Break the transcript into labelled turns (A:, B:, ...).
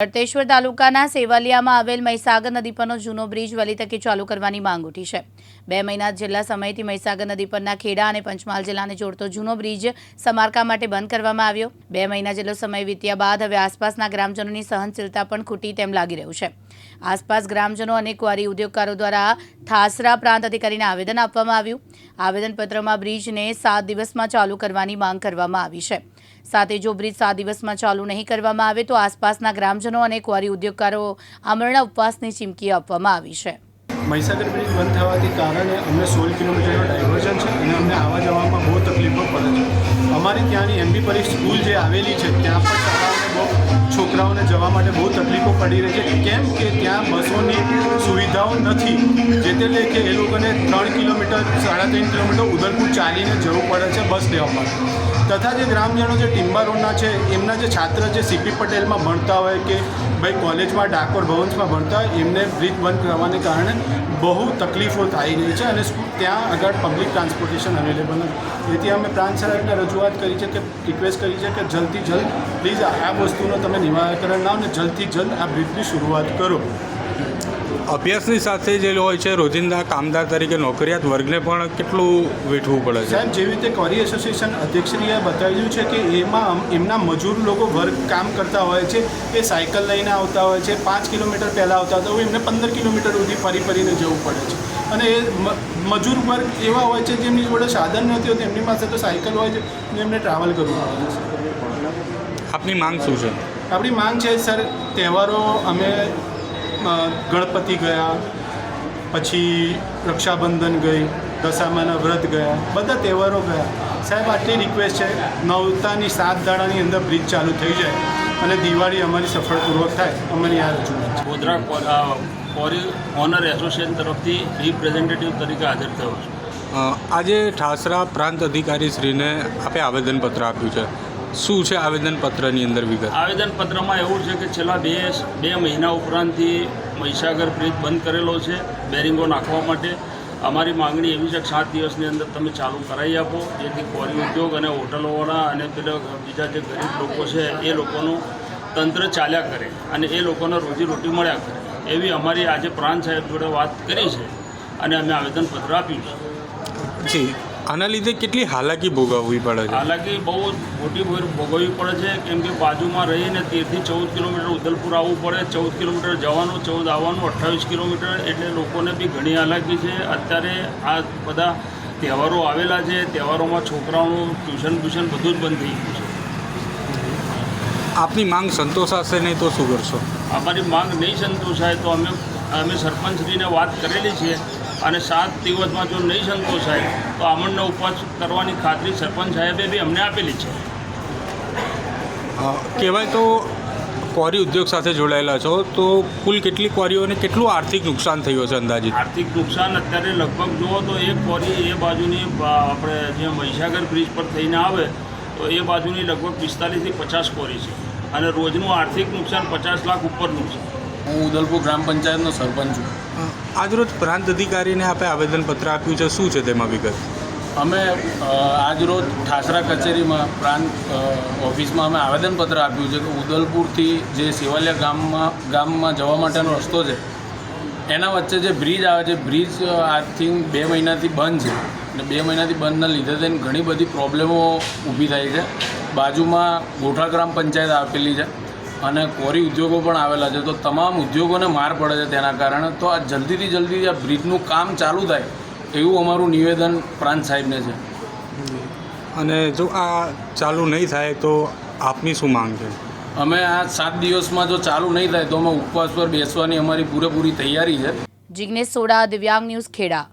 A: ગળતેશ્વર તાલુકાના સેવાલિયામાં આવેલ મહીસાગર નદી પરનો જૂનો બ્રિજ વહેલી તકે ચાલુ કરવાની માંગ ઉઠી છે. બે મહિના જેટલા સમયથી મહીસાગર નદી પરના ખેડા અને પંચમહાલ જિલ્લાને જોડતો જૂનો બ્રિજ સમારકામ માટે બંધ કરવામાં આવ્યો. બે મહિના જેટલો સમય વીત્યા બાદ હવે આસપાસના ગ્રામજનોની સહનશીલતા પણ ખૂટી તેમ લાગી રહ્યું છે. આસપાસ ગ્રામજનો અને ક્વારી ઉદ્યોગકારો દ્વારા થાસરા પ્રાંત અધિકારીને આવેદન આપવામાં આવ્યું. આવેદનપત્રમાં બ્રિજને સાત દિવસમાં ચાલુ કરવાની માંગ કરવામાં આવી છે. સાથે જો બ્રિજ સાત દિવસમાં ચાલુ નહીં કરવામાં આવે તો આસપાસના ગ્રામજનો અને ક્વારી ઉદ્યોગકારો આમરણા ઉપવાસની ચીમકી આપવામાં આવી છે.
B: મહીસાગર બ્રિજ બંધ થવાથી કારણે અમને સોળ કિલોમીટરનું ડાયવર્ઝન છે અને અમને આવવા જવામાં બહુ તકલીફો પડે છે. અમારી ત્યાંની એમબી પરી સ્કૂલ જે આવેલી છે, ત્યાં પણ બહુ છોકરાઓને જવા માટે બહુ તકલીફો પડી રહી છે. કેમ કે ત્યાં બસોની સુવિધાઓ નથી, જે તે લે કે એ લોકોને ત્રણ કિલોમીટર, સાડા ત્રણ કિલોમીટર ઉદલપુર ચાલીને જવું પડે છે બસ લેવા માટે. તથા જે ગ્રામજનો જે ટિમ્બા રોડના છે, એમના જે છાત્ર જે સીપી પટેલમાં ભણતા હોય કે ભાઈ કોલેજમાં ડાકોર ભવન્સમાં ભણતા હોય, એમને બ્રિજ બંધ કરવાને કારણે બહુ તકલીફો થઈ રહી છે અને ત્યાં આગળ પબ્લિક ટ્રાન્સપોર્ટેશન અવેલેબલ નથી. તેથી અમે પ્રાંત સાહેબને રજૂઆત કરી છે કે રિક્વેસ્ટ કરી છે કે જલ્દથી જલ્દ પ્લીઝ આ વસ્તુનો તમે નિવારણ લાવો અને જલ્દથી જલ્દ આ બ્રિજની શરૂઆત કરો.
C: અભ્યાસની સાથે જે હોય છે રોજિંદા કામદાર તરીકે નોકરિયાત વર્ગને પણ કેટલું વેઠવું પડે છે?
B: સાહેબ જેવી રીતે કોરી એસોસિએશન અધ્યક્ષશ્રીએ બતાવ્યું છે કે એમાં એમના મજૂર લોકો વર્ગ કામ કરતા હોય છે એ સાયકલ લઈને આવતા હોય છે પાંચ કિલોમીટર પહેલાં આવતા હતા એમને પંદર કિલોમીટર સુધી ફરી ફરીને જવું પડે છે. અને એ મજૂર વર્ગ એવા હોય છે જેમની જોડે સાધન નથી હોતું એમની પાસે તો સાયકલ હોય છે એમને ટ્રાવેલ કરવું પડે છે.
C: આપની માંગ શું છે?
B: આપણી માંગ છે સર તહેવારો અમે ગણપતિ ગયા પછી રક્ષાબંધન ગઈ દશામાના વ્રત ગયા બધા તહેવારો ગયા. સાહેબ આટલી રિક્વેસ્ટ છે. નવતાની સાત દાડાની અંદર બ્રિજ ચાલુ થઈ જાય અને દિવાળી અમારી સફળપૂર્વક થાય. અમારી આ રજૂઆત છે.
D: ગોધરા ફોરી ઓનર એસોસિએશન તરફથી રિપ્રેઝેન્ટેટિવ તરીકે હાજર થયો છું.
C: આજે ઠાસરા પ્રાંત અધિકારી શ્રીને આપે આવેદનપત્ર આપ્યું છે. શું છે આવેદનપત્રની અંદર વિગત?
D: આવેદનપત્રમાં એવું છે કે છેલ્લા બે બે મહિના ઉપરાંતથી મહીસાગર બ્રિજ બંધ કરેલો છે બેરિંગો નાખવા માટે. અમારી માંગણી એવી છે કે સાત દિવસની અંદર તમે ચાલુ કરાવી આપો જેથી કોરી ઉદ્યોગ અને હોટલોવાળા અને પેલા બીજા જે ગરીબ લોકો છે એ લોકોનું તંત્ર ચાલ્યા કરે અને એ લોકોને રોજીરોટી મળ્યા કરે. એવી અમારી આજે પ્રાંત સાહેબ જોડે વાત કરી છે અને અમે આવેદનપત્ર આપ્યું છે.
C: જી. આના લીધે કેટલી હાલાકી ભોગવવી પડે છે?
D: હાલાકી બહુ મોટી ભોગવવી પડે છે. કેમ કે બાજુમાં રહીને તેરથી ચૌદ કિલોમીટર ઉદલપુર આવવું પડે. ચૌદ કિલોમીટર જવાનું ચૌદ આવવાનું અઠ્ઠાવીસ કિલોમીટર એટલે લોકોને બી ઘણી હાલાકી છે. અત્યારે આ બધા તહેવારો આવેલા છે. તહેવારોમાં છોકરાઓનું ટ્યુશન ટ્યુશન બધું જ બંધ થઈ ગયું છે.
C: આપની માંગ સંતોષાશે નહીં તો શું કરશો?
D: અમારી માંગ નહીં સંતોષાય તો અમે અમે સરપંચશ્રીને વાત કરેલી છે. અને સાત દિવસમાં જો નહીં સંતોષાય તો આમણનો ઉપવાસ કરવાની ખાતરી સરપંચ સાહેબે બી અમને આપેલી છે.
C: કહેવાય તો ક્વોરી ઉદ્યોગ સાથે જોડાયેલા છો તો કુલ કેટલી ક્વોરીઓને કેટલું આર્થિક નુકસાન થયું હશે અંદાજે
D: આર્થિક નુકસાન અત્યારે લગભગ જુઓ તો એક કોરી એ બાજુની આપણે જે મહીસાગર બ્રિજ પર થઈને આવે તો એ બાજુની લગભગ પિસ્તાલીસથી પચાસ કોરી છે. અને રોજનું આર્થિક નુકસાન પચાસ લાખ ઉપરનું છે.
E: હું ઉદલપુર ગ્રામ પંચાયતનો સરપંચ છું.
C: આજરોજ પ્રાંત અધિકારીને આપે આવેદનપત્ર આપ્યું છે. શું છે તેમાં વિગત?
E: અમે આજરોજ ઠાસરા કચેરીમાં પ્રાંત ઓફિસમાં અમે આવેદનપત્ર આપ્યું છે કે ઉદલપુરથી જે સેવાલિયા ગામમાં ગામમાં જવા માટેનો રસ્તો છે એના વચ્ચે જે બ્રિજ આવે છે બ્રિજ આજથી બે મહિનાથી બંધ છે. અને બે મહિનાથી બંધના લીધે થઈને ઘણી બધી પ્રોબ્લેમો ઊભી થાય છે. બાજુમાં ગોઠા ગ્રામ પંચાયત આપેલી છે. અને કોરી ઉદ્યોગો પણ આવેલા છે. તો તમામ ઉદ્યોગોને માર પડે છે તેના કારણે. તો આ જલ્દીથી જલ્દી આ બ્રિજનું કામ ચાલુ થાય એવું અમારું નિવેદન પ્રાંત સાહેબને છે.
C: અને જો આ ચાલુ નહીં થાય તો આપની શું માંગ છે?
E: અમે આ સાત દિવસમાં જો ચાલુ નહીં થાય તો અમે ઉપવાસ પર બેસવાની અમારી પૂરેપૂરી તૈયારી છે.
A: જિગ્નેશ સોડા દિવ્યાંગ ન્યૂઝ ખેડા.